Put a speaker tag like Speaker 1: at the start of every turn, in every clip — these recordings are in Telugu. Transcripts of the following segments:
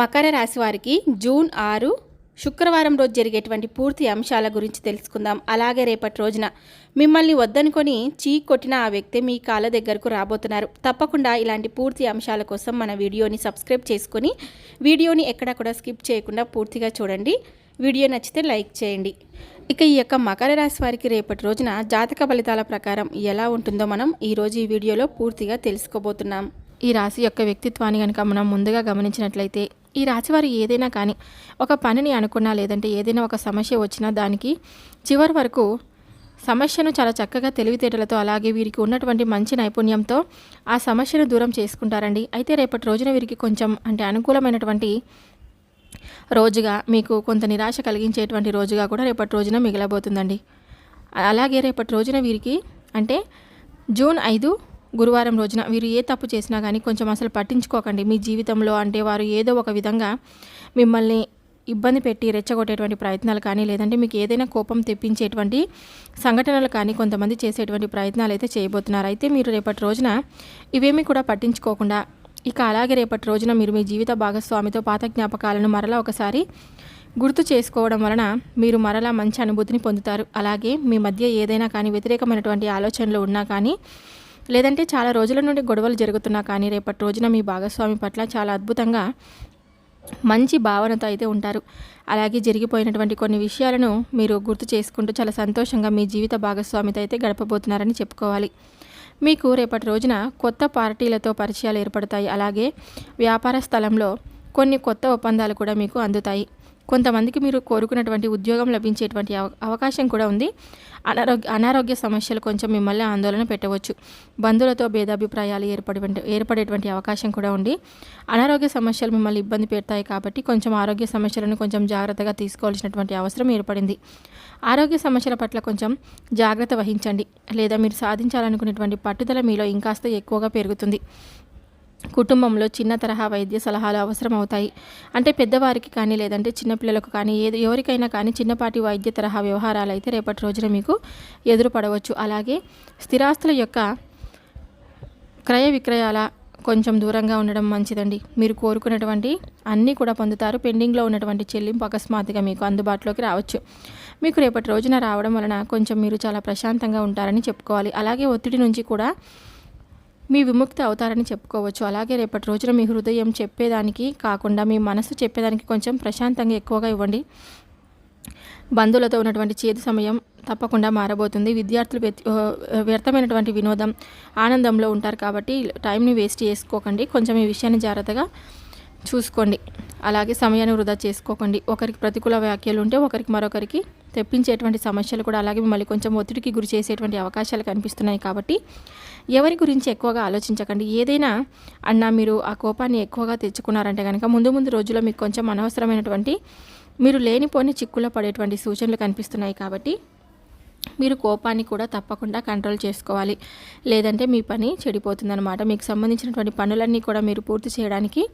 Speaker 1: మకర రాశి వారికి జూన్ ఆరు శుక్రవారం రోజు జరిగేటువంటి పూర్తి అంశాల గురించి తెలుసుకుందాం. అలాగే రేపటి రోజున మిమ్మల్ని వద్దనుకొని చీ కొట్టిన ఆ వ్యక్తి మీ కాళ్ళ దగ్గరకు రాబోతున్నారు. తప్పకుండా ఇలాంటి పూర్తి అంశాల కోసం మన వీడియోని సబ్స్క్రైబ్ చేసుకొని వీడియోని ఎక్కడా కూడా స్కిప్ చేయకుండా పూర్తిగా చూడండి. వీడియో నచ్చితే లైక్ చేయండి. ఇక ఈ యొక్క మకర రాశి వారికి రేపటి రోజున జాతక ఫలితాల ప్రకారం ఎలా ఉంటుందో మనం ఈరోజు ఈ వీడియోలో పూర్తిగా తెలుసుకోబోతున్నాం. ఈ రాశి యొక్క వ్యక్తిత్వాన్ని కనుక మనం ముందుగా గమనించినట్లయితే ఈ రాశివారు ఏదైనా కానీ ఒక పనిని అనుకున్నా లేదంటే ఏదైనా ఒక సమస్య వచ్చినా దానికి చివరి వరకు సమస్యను చాలా చక్కగా తెలివితేటలతో అలాగే వీరికి ఉన్నటువంటి మంచి నైపుణ్యంతో ఆ సమస్యను దూరం చేసుకుంటారండి. అయితే రేపటి రోజున వీరికి కొంచెం అంటే అనుకూలమైనటువంటి రోజుగా మీకు కొంత నిరాశ కలిగించేటువంటి రోజుగా కూడా రేపటి రోజున మిగలబోతుందండి. అలాగే రేపటి రోజున వీరికి అంటే జూన్ ఐదు గురువారం రోజున వీరు ఏ తప్పు చేసినా కానీ కొంచెం అసలు పట్టించుకోకండి. మీ జీవితంలో అంటే వారు ఏదో ఒక విధంగా మిమ్మల్ని ఇబ్బంది పెట్టి రెచ్చగొట్టేటువంటి ప్రయత్నాలు కానీ లేదంటే మీకు ఏదైనా కోపం తెప్పించేటువంటి సంఘటనలు కానీ కొంతమంది చేసేటువంటి ప్రయత్నాలు అయితే చేయబోతున్నారు. అయితే మీరు రేపటి రోజున ఇవేమీ కూడా పట్టించుకోకుండా ఇక అలాగే రేపటి రోజున మీరు మీ జీవిత భాగస్వామితో పాత జ్ఞాపకాలను మరలా ఒకసారి గుర్తు చేసుకోవడం వలన మీరు మరలా మంచి అనుభూతిని పొందుతారు. అలాగే మీ మధ్య ఏదైనా కానీ వ్యతిరేకమైనటువంటి ఆలోచనలు ఉన్నా కానీ లేదంటే చాలా రోజుల నుండి గొడవలు జరుగుతున్నా కానీ రేపటి రోజున మీ భాగస్వామి పట్ల చాలా అద్భుతంగా మంచి భావనతో అయితే ఉంటారు. అలాగే జరిగిపోయినటువంటి కొన్ని విషయాలను మీరు గుర్తు చేసుకుంటూ చాలా సంతోషంగా మీ జీవిత భాగస్వామితో అయితే గడపబోతున్నారని చెప్పుకోవాలి. మీకు రేపటి రోజున కొత్త పార్టీలతో పరిచయాలు ఏర్పడతాయి. అలాగే వ్యాపార స్థలంలో కొన్ని కొత్త ఒప్పందాలు కూడా మీకు అందుతాయి. కొంతమందికి మీరు కోరుకున్నటువంటి ఉద్యోగం లభించేటువంటి అవకాశం కూడా ఉంది. అనారోగ్య అనారోగ్య సమస్యలు కొంచెం మిమ్మల్ని ఆందోళన పెట్టవచ్చు. బంధువులతో భేదాభిప్రాయాలు ఏర్పడే ఏర్పడేటువంటి అవకాశం కూడా ఉంది. అనారోగ్య సమస్యలు మిమ్మల్ని ఇబ్బంది పెడతాయి కాబట్టి కొంచెం ఆరోగ్య సమస్యలను కొంచెం జాగ్రత్తగా తీసుకోవాల్సినటువంటి అవసరం ఏర్పడింది. ఆరోగ్య సమస్యల పట్ల కొంచెం జాగ్రత్త వహించండి. లేదా మీరు సాధించాలనుకునేటువంటి పట్టుదల మీలో ఇంకాస్త ఎక్కువగా పెరుగుతుంది. కుటుంబంలో చిన్న తరహా వైద్య సలహాలు అవసరం అవుతాయి అంటే పెద్దవారికి కానీ లేదంటే చిన్నపిల్లలకు కానీ ఏది ఎవరికైనా కానీ చిన్నపాటి వైద్య తరహా వ్యవహారాలు అయితే రేపటి రోజున మీకు ఎదురుపడవచ్చు. అలాగే స్థిరాస్తుల యొక్క క్రయ విక్రయాల కొంచెం దూరంగా ఉండడం మంచిదండి. మీరు కోరుకున్నటువంటి అన్నీ కూడా పొందుతారు. పెండింగ్లో ఉన్నటువంటి చెల్లింపు అకస్మాత్తుగా మీకు అందుబాటులోకి రావచ్చు. మీకు రేపటి రోజున రావడం వలన కొంచెం మీరు చాలా ప్రశాంతంగా ఉంటారని చెప్పుకోవాలి. అలాగే ఒత్తిడి నుంచి కూడా మీ విముక్తి అవుతారని చెప్పుకోవచ్చు. అలాగే రేపటి రోజున మీ హృదయం చెప్పేదానికి కాకుండా మీ మనసు చెప్పేదానికి కొంచెం ప్రశాంతంగా ఎక్కువగా ఇవ్వండి. బంధువులతో ఉన్నటువంటి చేదు సమయం తప్పకుండా మారబోతుంది. విద్యార్థులు వ్యర్థమైనటువంటి వినోదం ఆనందంలో ఉంటారు కాబట్టి టైంని వేస్ట్ చేసుకోకండి. కొంచెం ఈ విషయాన్ని జాగ్రత్తగా చూసుకోండి. అలాగే సమయాన్ని వృధా చేసుకోకండి. ఒకరికి ప్రతికూల వ్యాఖ్యలు ఉంటే ఒకరికి మరొకరికి తెప్పించేటువంటి సమస్యలు కూడా అలాగే మిమ్మల్ని కొంచెం ఒత్తిడికి గురి చేసేటువంటి అవకాశాలు కనిపిస్తున్నాయి కాబట్టి ఎవరి గురించి ఎక్కువగా ఆలోచించకండి. ఏదైనా అన్నా మీరు ఆ కోపాన్ని ఎక్కువగా తెచ్చుకున్నారంటే కనుక ముందు ముందు రోజుల్లో మీకు కొంచెం అనవసరమైనటువంటి మీరు లేనిపోని చిక్కులో పడేటువంటి సూచనలు కనిపిస్తున్నాయి కాబట్టి మీరు కోపాన్ని కూడా తప్పకుండా కంట్రోల్ చేసుకోవాలి. లేదంటే మీ పని చెడిపోతుందన్నమాట. మీకు సంబంధించినటువంటి పనులన్నీ కూడా మీరు పూర్తి చేయడానికి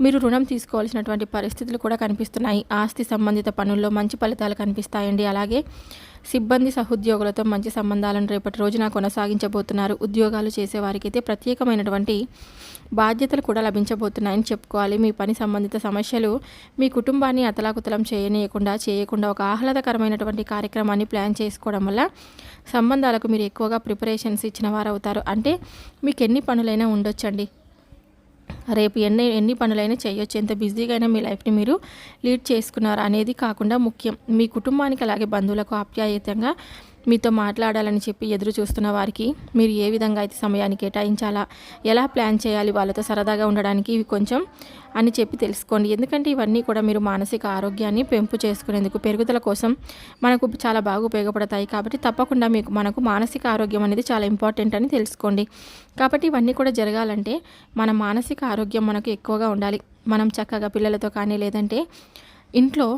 Speaker 1: మీరు రుణం తీసుకోవాల్సినటువంటి పరిస్థితులు కూడా కనిపిస్తున్నాయి. ఆస్తి సంబంధిత పనుల్లో మంచి ఫలితాలు కనిపిస్తాయండి. అలాగే సిబ్బంది సహోద్యోగులతో మంచి సంబంధాలను రేపటి రోజున కొనసాగించబోతున్నారు. ఉద్యోగాలు చేసేవారికైతే ప్రత్యేకమైనటువంటి బాధ్యతలు కూడా లభించబోతున్నాయని చెప్పుకోవాలి. మీ పని సంబంధిత సమస్యలు మీ కుటుంబాన్ని అతలాకుతలం చేయనీయకుండా చేయకుండా ఒక ఆహ్లాదకరమైనటువంటి కార్యక్రమాన్ని ప్లాన్ చేసుకోవడం వల్ల సంబంధాలకు మీరు ఎక్కువగా ప్రిపరేషన్స్ ఇచ్చిన వారు అవుతారు అంటే మీకు ఎన్ని పనులైనా ఉండొచ్చండి. రేపు ఎన్ని ఎన్ని పనులైనా చేయొచ్చు. ఎంత బిజీగా అయినా మీ లైఫ్ని మీరు లీడ్ చేసుకున్నారు అనేది కాకుండా ముఖ్యం. మీ కుటుంబానికి అలాగే బంధువులకు ఆప్యాయతంగా మీతో మాట్లాడాలని చెప్పి ఎదురు చూస్తున్న వారికి మీరు ఏ విధంగా అయితే సమయాన్ని కేటాయించాలా ఎలా ప్లాన్ చేయాలి వాళ్ళతో సరదాగా ఉండడానికి ఇవి కొంచెం అని చెప్పి తెలుసుకోండి. ఎందుకంటే ఇవన్నీ కూడా మీరు మానసిక ఆరోగ్యాన్ని పెంపు చేసుకునేందుకు పెరుగుదల కోసం మనకు చాలా బాగా ఉపయోగపడతాయి. కాబట్టి తప్పకుండా మీకు మనకు మానసిక ఆరోగ్యం అనేది చాలా ఇంపార్టెంట్ అని తెలుసుకోండి. కాబట్టి ఇవన్నీ కూడా జరగాలంటే మన మానసిక ఆరోగ్యం మనకు ఎక్కువగా ఉండాలి. మనం చక్కగా పిల్లలతో కానీ లేదంటే ఇంట్లో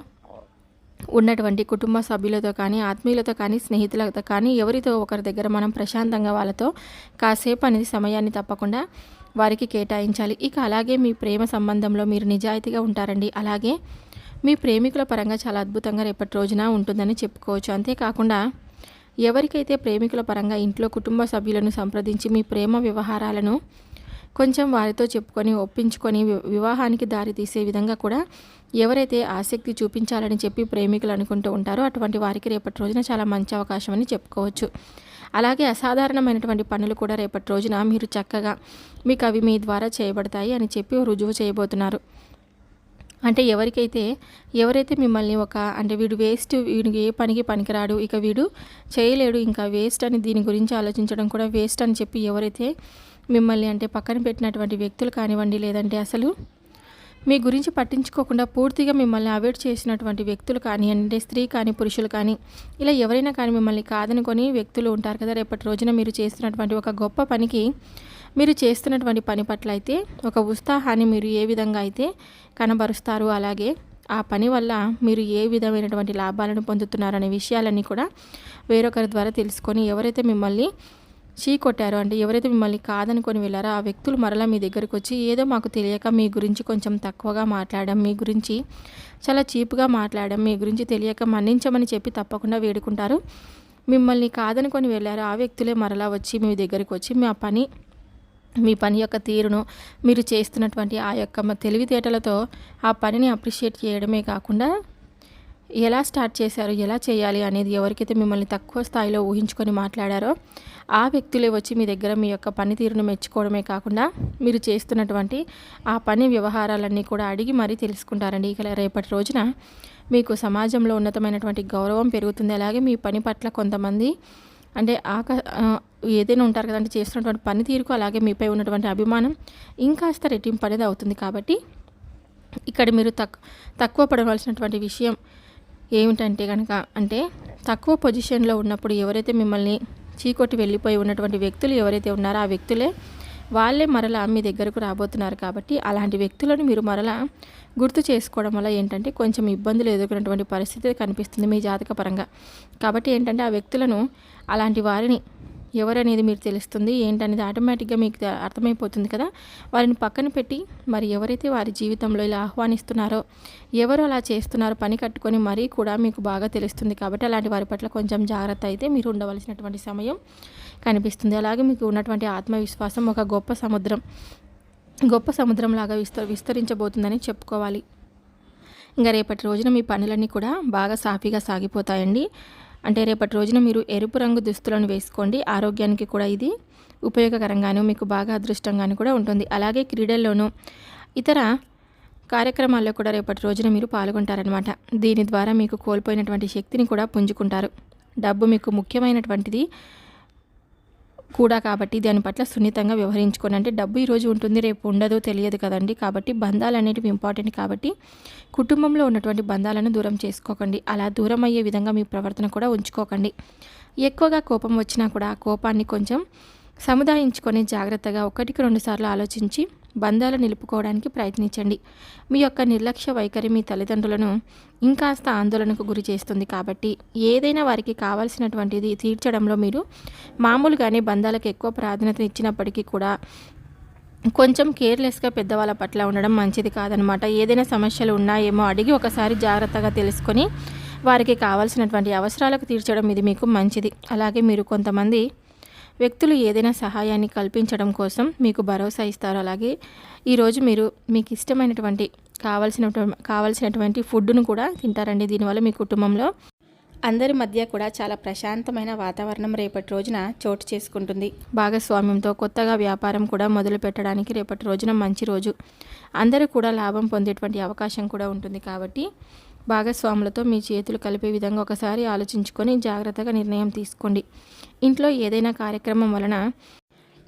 Speaker 1: ఉన్నటువంటి కుటుంబ సభ్యులతో కానీ ఆత్మీయులతో కానీ స్నేహితులతో కానీ ఎవరితో ఒకరి దగ్గర మనం ప్రశాంతంగా వాళ్ళతో కాసేపు అనేది సమయాన్ని తప్పకుండా వారికి కేటాయించాలి. ఇక అలాగే మీ ప్రేమ సంబంధంలో మీరు నిజాయితీగా ఉంటారండి. అలాగే మీ ప్రేమికుల పరంగా చాలా అద్భుతంగా రేపటి రోజున ఉంటుందని చెప్పుకోవచ్చు. అంతేకాకుండా ఎవరికైతే ప్రేమికుల పరంగా ఇంట్లో కుటుంబ సభ్యులను సంప్రదించి మీ ప్రేమ వ్యవహారాలను కొంచెం వారితో చెప్పుకొని ఒప్పించుకొని వి- వివాహానికి దారి తీసే విధంగా కూడా ఎవరైతే ఆసక్తి చూపించాలని చెప్పి ప్రేమికులు అనుకుంటూ ఉంటారో అటువంటి వారికి రేపటి రోజున చాలా మంచి అవకాశం అని చెప్పుకోవచ్చు. అలాగే అసాధారణమైనటువంటి పనులు కూడా రేపటి రోజున మీరు చక్కగా మీకు అవి మీ ద్వారా చేయబడతాయి అని చెప్పి రుజువు చేయబోతున్నారు. అంటే ఎవరికైతే ఎవరైతే మిమ్మల్ని ఒక అంటే వీడు వేస్ట్ వీడికి ఏ పనికి పనికిరాడు ఇక వీడు చేయలేడు ఇంకా వేస్ట్ అని దీని గురించి ఆలోచించడం కూడా వేస్ట్ అని చెప్పి ఎవరైతే మిమ్మల్ని అంటే పక్కన పెట్టినటువంటి వ్యక్తులు కానివ్వండి లేదంటే అసలు మీ గురించి పట్టించుకోకుండా పూర్తిగా మిమ్మల్ని అవాయిడ్ చేసినటువంటి వ్యక్తులు కానీ అంటే స్త్రీ కానీ పురుషులు కానీ ఇలా ఎవరైనా కానీ మిమ్మల్ని కాదనుకొని వ్యక్తులు ఉంటారు కదా. రేపటి రోజున మీరు చేస్తున్నటువంటి ఒక గొప్ప పనికి మీరు చేస్తున్నటువంటి పని పట్ల అయితే ఒక ఉత్సాహాన్ని మీరు ఏ విధంగా అయితే కనబరుస్తారు అలాగే ఆ పని వల్ల మీరు ఏ విధమైనటువంటి లాభాలను పొందుతున్నారనే విషయాలన్నీ కూడా వేరొకరి ద్వారా తెలుసుకొని ఎవరైతే మిమ్మల్ని చీ కొట్టారు. అంటే ఎవరైతే మిమ్మల్ని కాదనుకొని వెళ్ళారో ఆ వ్యక్తులు మరలా మీ దగ్గరకు వచ్చి ఏదో మాకు తెలియక మీ గురించి కొంచెం తక్కువగా మాట్లాడడం మీ గురించి చాలా చీప్గా మాట్లాడడం మీ గురించి తెలియక మన్నించమని చెప్పి తప్పకుండా వేడుకుంటారు. మిమ్మల్ని కాదనుకొని వెళ్ళారు ఆ వ్యక్తులే మరలా వచ్చి మీ దగ్గరికి వచ్చి మీ ఆ పని మీ పని యొక్క తీరును మీరు చేస్తున్నటువంటి ఆ యొక్క తెలివితేటలతో ఆ పనిని అప్రిషియేట్ చేయడమే కాకుండా ఎలా స్టార్ట్ చేశారు ఎలా చేయాలి అనేది ఎవరికైతే మిమ్మల్ని తక్కువ స్థాయిలో ఊహించుకొని మాట్లాడారో ఆ వ్యక్తులే వచ్చి మీ దగ్గర మీ యొక్క పనితీరును మెచ్చుకోవడమే కాకుండా మీరు చేస్తున్నటువంటి ఆ పని వ్యవహారాలన్నీ కూడా అడిగి మరీ తెలుసుకుంటారండి. ఇక రేపటి రోజున మీకు సమాజంలో ఉన్నతమైనటువంటి గౌరవం పెరుగుతుంది. అలాగే మీ పని పట్ల కొంతమంది అంటే ఆక ఏదైనా ఉంటారు కదంటే చేస్తున్నటువంటి పనితీరుకు అలాగే మీపై ఉన్నటువంటి అభిమానం ఇంకాస్త రెట్టింపు అనేది అవుతుంది. కాబట్టి ఇక్కడ మీరు తక్ తక్కువ పడవలసినటువంటి విషయం ఏమిటంటే కనుక అంటే తక్కువ పొజిషన్లో ఉన్నప్పుడు ఎవరైతే మిమ్మల్ని చీకొట్టి వెళ్ళిపోయి ఉన్నటువంటి వ్యక్తులు ఎవరైతే ఉన్నారో ఆ వ్యక్తులే వాళ్ళే మరలా మీ దగ్గరకు రాబోతున్నారు కాబట్టి అలాంటి వ్యక్తులను మీరు మరలా గుర్తు చేసుకోవడం వల్ల ఏంటంటే కొంచెం ఇబ్బందులు ఎదుర్కొన్నటువంటి పరిస్థితి కనిపిస్తుంది మీ జాతక పరంగా. కాబట్టి ఏంటంటే ఆ వ్యక్తులను అలాంటి వారిని ఎవరనేది మీరు తెలుస్తుంది ఏంటనేది ఆటోమేటిక్గా మీకు అర్థమైపోతుంది కదా. వారిని పక్కన పెట్టి మరి ఎవరైతే వారి జీవితంలో ఇలా ఆహ్వానిస్తున్నారో ఎవరు అలా చేస్తున్నారో పని కట్టుకొని మరీ కూడా మీకు బాగా తెలుస్తుంది కాబట్టి అలాంటి వారి పట్ల కొంచెం జాగ్రత్త అయితే మీరు ఉండవలసినటువంటి సమయం కనిపిస్తుంది. అలాగే మీకు ఉన్నటువంటి ఆత్మవిశ్వాసం ఒక గొప్ప సముద్రం గొప్ప సముద్రంలాగా విస్తర విస్తరించబోతుందని చెప్పుకోవాలి. ఇంకా రేపటి రోజున మీ పనులన్నీ కూడా బాగా సాఫీగా సాగిపోతాయండి. అంటే రేపటి రోజున మీరు ఎరుపు రంగు దుస్తులను వేసుకోండి. ఆరోగ్యానికి కూడా ఇది ఉపయోగకరంగాను మీకు బాగా అదృష్టంగాను కూడా ఉంటుంది. అలాగే క్రీడల్లోనూ ఇతర కార్యక్రమాల్లో కూడా రేపటి రోజున మీరు పాల్గొంటారనమాట దీని ద్వారా మీకు కోల్పోయినటువంటి శక్తిని కూడా పుంజుకుంటారు. డబ్బు మీకు ముఖ్యమైనటువంటిది. కూడా కాబట్టి దాని పట్ల సున్నితంగా వ్యవహరించుకోండి. అంటే డబ్బు ఈరోజు ఉంటుంది రేపు ఉండదు తెలియదు కదండి. కాబట్టి బంధాలు అనేటివి ఇంపార్టెంట్ కాబట్టి కుటుంబంలో ఉన్నటువంటి బంధాలను దూరం చేసుకోకండి. అలా దూరం అయ్యే విధంగా మీ ప్రవర్తన కూడా ఉంచుకోకండి. ఎక్కువగా కోపం వచ్చినా కూడా ఆ కోపాన్ని కొంచెం సముదాయించుకొని జాగ్రత్తగా ఒకటికి రెండు సార్లు ఆలోచించి బంధాలు నిలుపుకోవడానికి ప్రయత్నించండి. మీ యొక్క నిర్లక్ష్య వైఖరి మీ తల్లిదండ్రులను ఇంకాస్త ఆందోళనకు గురి చేస్తుంది కాబట్టి ఏదైనా వారికి కావాల్సినటువంటిది తీర్చడంలో మీరు మామూలుగానే బంధాలకు ఎక్కువ ప్రాధాన్యత ఇచ్చినప్పటికీ కూడా కొంచెం కేర్లెస్గా పెద్దవాళ్ళ పట్ల ఉండడం మంచిది కాదనమాట ఏదైనా సమస్యలు ఉన్నాయేమో అడిగి ఒకసారి జాగ్రత్తగా తెలుసుకొని వారికి కావాల్సినటువంటి అవసరాలకు తీర్చడం ఇది మీకు మంచిది. అలాగే మీరు కొంతమంది వ్యక్తులు ఏదైనా సహాయాన్ని కల్పించడం కోసం మీకు భరోసా ఇస్తారు. అలాగే ఈరోజు మీరు మీకు ఇష్టమైనటువంటి కావాల్సిన కావాల్సినటువంటి ఫుడ్ను కూడా తింటారండి. దీనివల్ల మీ కుటుంబంలో అందరి మధ్య కూడా చాలా ప్రశాంతమైన వాతావరణం రేపటి రోజున చోటు చేసుకుంటుంది. భాగస్వామ్యంతో కొత్తగా వ్యాపారం కూడా మొదలు పెట్టడానికి రేపటి రోజున మంచి రోజు. అందరూ కూడా లాభం పొందేటువంటి అవకాశం కూడా ఉంటుంది కాబట్టి భాగస్వాములతో మీ చేతులు కలిపే విధంగా ఒకసారి ఆలోచించుకొని జాగ్రత్తగా నిర్ణయం తీసుకోండి. ఇంట్లో ఏదైనా కార్యక్రమం వలన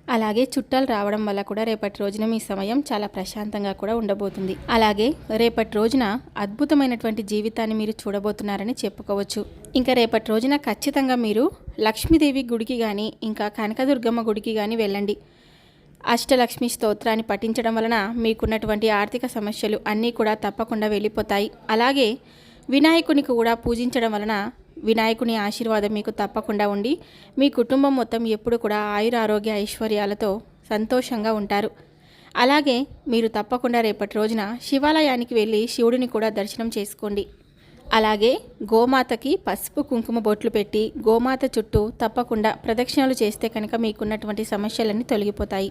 Speaker 1: అలాగే చుట్టాలు రావడం వల్ల కూడా రేపటి రోజున మీ సమయం చాలా ప్రశాంతంగా కూడా ఉండబోతుంది. అలాగే రేపటి రోజున అద్భుతమైనటువంటి జీవితాన్ని మీరు చూడబోతున్నారని చెప్పుకోవచ్చు. ఇంకా రేపటి రోజున ఖచ్చితంగా మీరు లక్ష్మీదేవి గుడికి కానీ ఇంకా కనకదుర్గమ్మ గుడికి కానీ వెళ్ళండి. అష్టలక్ష్మి స్తోత్రాన్ని పఠించడం వలన మీకున్నటువంటి ఆర్థిక సమస్యలు అన్నీ కూడా తప్పకుండా వెళ్ళిపోతాయి. అలాగే వినాయకునికి కూడా పూజించడం వలన వినాయకుని ఆశీర్వాదం మీకు తప్పకుండా ఉండి మీ కుటుంబం మొత్తం ఎప్పుడు కూడా ఆయుర ఆరోగ్య ఐశ్వర్యాలతో సంతోషంగా ఉంటారు. అలాగే మీరు తప్పకుండా రేపటి రోజున శివాలయానికి వెళ్ళి శివుడిని కూడా దర్శనం చేసుకోండి.
Speaker 2: అలాగే గోమాతకి పసుపు కుంకుమ బొట్లు పెట్టి గోమాత చుట్టూ తప్పకుండా ప్రదక్షిణలు చేస్తే కనుక మీకున్నటువంటి సమస్యలన్నీ తొలగిపోతాయి.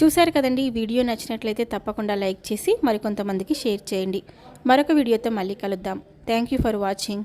Speaker 2: చూశారు కదండి ఈ వీడియో నచ్చినట్లయితే తప్పకుండా లైక్ చేసి మరికొంతమందికి షేర్ చేయండి. మరొక వీడియోతో మళ్ళీ కలుద్దాం. Thank you for watching.